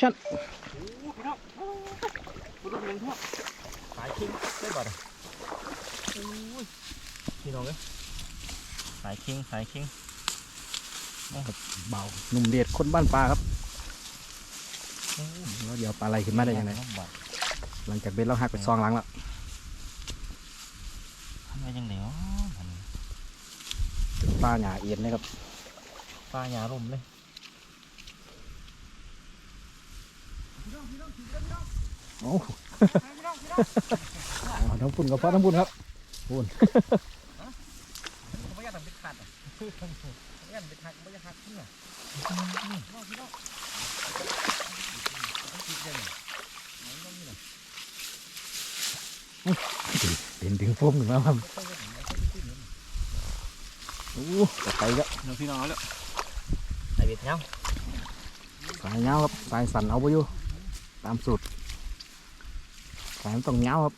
ชั่นโอ้พี่น้องโอ้ยดูเงินทั่วสายคิงได้บ่ดโอ้ยพี่น้องเอ้ยสายคิงสายคิงเบาหนุ่มเด็ดคนบ้านปลาครับแล้วเดี๋ยวปลาอะไรขึ้นมาได้ยังไงหลังจากเบ็ดเราหักไปซองหลังแล้วทำไมจังเหนียวปลาหยาเอียนนะครับปลาหยาลมเลย โอ้เอาทั้งปุ่นกับพ่อทั้งปุ่นครับปุ่นไม่อยากทำเป็นขาดอะไม่อยากเป็นหักไม่อยากหักขึ้นอะเด่นถึงโฟมหนึ่งแล้วครับโอ้จะไปแล้วเดี๋ยวพี่น้องแล้วใส่เบ็ดเงาสายเงาครับสายสั่นเอาไปอยู่ ตามสูตรสายมันต้องเงาครับ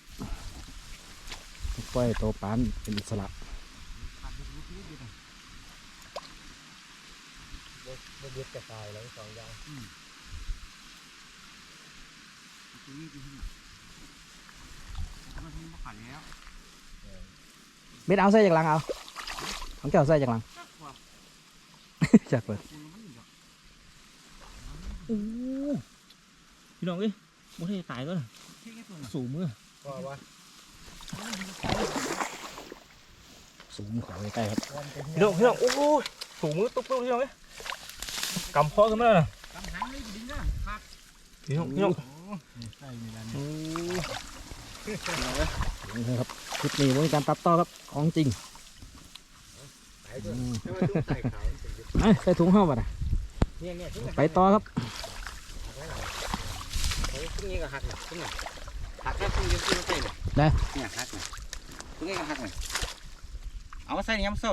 ปล่อยตัวปานเป็นอิสระเบ็ดกระจายแล้วสองอย่างเบ็ดเอาใส่จากหลังเอาของเจ้าใส่จากหลังจากเลย พี่น้องเอ้ยบ่ได้ตายก็สูงมือว่าว่าสูงเขาใกล้ๆครับพี่น้องพี่น้องโอ้ยสูงมือตุ๊บตุ๊บพี่น้องเอ้ยกำคอขึ้นมาแล้วนะพี่น้องพี่น้องโอ้นี่ครับคลิปนี้บริการตัดต่อครับของจริงอืมเอ้ยใส่ถุงเข้าไปนะเนี่ยเนี่ยที่ไปต่อครับ ตรงนี้ก็หักเนี่ยตรงนี้หักแค่ตรงนี้ตรงนี้ใส่เนี่ยได้เนี่ยหักเนี่ยตรงนี้ก็หักเนี่ยเอามาใส่ในย้ำเศร้า